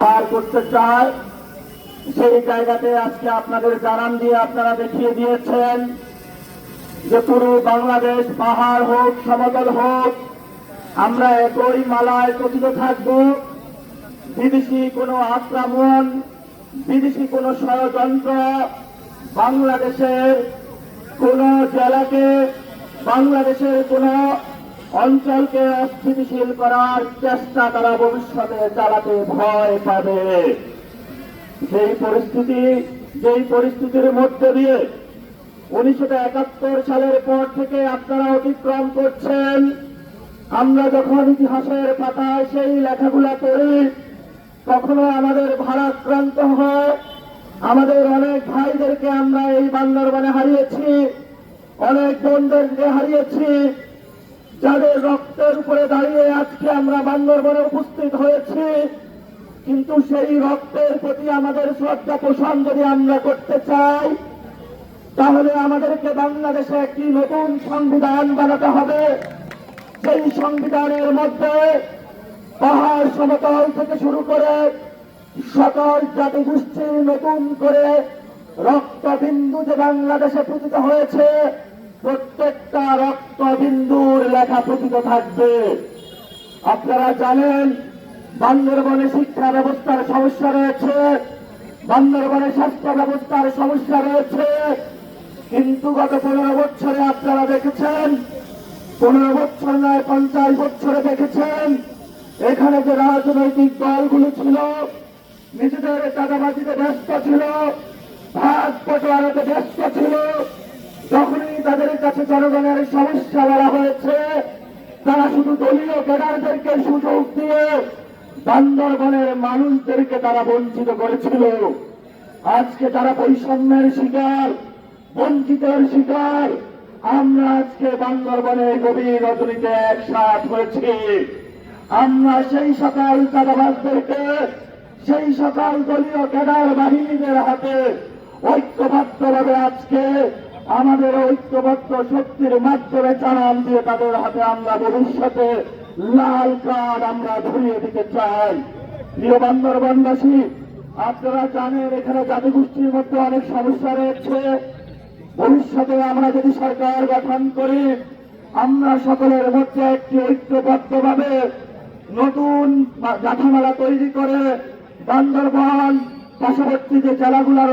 পার করতে চায়, সেই জায়গাতে আজকে আপনাদের জানান দিয়ে আপনারা দেখিয়ে দিয়েছেন যে পুরো বাংলাদেশ পাহাড় হোক, সমতল হোক, আমরা একই মালায় কথিত থাকব। বিদেশি কোনো আক্রমণ, বিদেশি কোনো ষড়যন্ত্র, বাংলাদেশের কোন জেলাকে, বাংলাদেশের কোন অঞ্চলকে অস্থিতিশীল করার চেষ্টা তারা ভবিষ্যতে চালাতে ভয় পাবে। সেই পরিস্থিতি, যেই পরিস্থিতির মধ্যে দিয়ে উনিশশো একাত্তর সালের পর থেকে আপনারা অতিক্রম করছেন, আমরা যখন ইতিহাসের পাতায় সেই লেখাগুলা পড়ি কখনো আমাদের ভারাক্রান্ত হয়। আমাদের অনেক ভাইদেরকে আমরা এই বান্দরবানে হারিয়েছি, অনেক বোনদেরকে হারিয়েছি। যাদের রক্তের উপরে দাঁড়িয়ে আজকে আমরা বান্দরবনে উপস্থিত হয়েছি, কিন্তু সেই রক্তের প্রতি আমাদের শ্রদ্ধা পোষণ যদি আমরা করতে চাই, তাহলে আমাদেরকে বাংলাদেশে একটি নতুন সংবিধান বানাতে হবে। সেই সংবিধানের মধ্যে পাহাড় সমতল থেকে শুরু করে সকল জাতিগোষ্ঠী নতুন করে রক্তবিন্দু যে বাংলাদেশে পূজিত হয়েছে প্রত্যেকটা রক্তবিন্দুর লেখা পতিত থাকবে। আপনারা জানেন, বান্দরবনে শিক্ষা ব্যবস্থার সমস্যা রয়েছে, বান্দরবনে স্বাস্থ্য ব্যবস্থার সমস্যা রয়েছে। কিন্তু গত পনেরো বছরে আপনারা দেখেছেন, পনেরো বছর নয়, পঞ্চাশ বছরে দেখেছেন, এখানে যে রাজনৈতিক দলগুলো ছিল, নিজেদের চাঁদাবাজিতে ব্যস্ত ছিল ভাগ পটোয়ারাতে ব্যস্ত ছিল তাদের কাছে জনগণের সমস্যা বলা হয়েছে। তারা শুধু দলীয় ক্যাডারদেরকে সুযোগ দিয়ে বান্দরবনের মানুষদেরকে তারা বঞ্চিত করেছিল। আজকে তারা বৈষম্যের শিকার, বঞ্চিতের শিকার, আমরা আজকে বান্দরবনে গভীর রজনীতে একসাথ হয়েছি। আমরা সেই সকাল চাঁদাবাজদেরকে, সেই সকাল দলীয় ক্যাডার বাহিনীদের হাতে ঐক্যবদ্ধভাবে আজকে আমাদের ঐক্যবদ্ধ শক্তির মাধ্যমে চালান দিয়ে তাদের হাতে আমরা ভবিষ্যতে লাল কার্ড আমরা ধরিয়ে দিতে চাই। প্রিয় বান্দরবানবাসী, আপনারা জানেন এখানে জাতিগোষ্ঠীর মধ্যে অনেক সমস্যা রয়েছে। ভবিষ্যতে আমরা যদি সরকার গঠন করি, আমরা সকলের মধ্যে একটি ঐক্যবদ্ধভাবে নতুন গাঁথামালা তৈরি করে বান্দরবান পার্শ্ববর্তী যে জেলাগুলো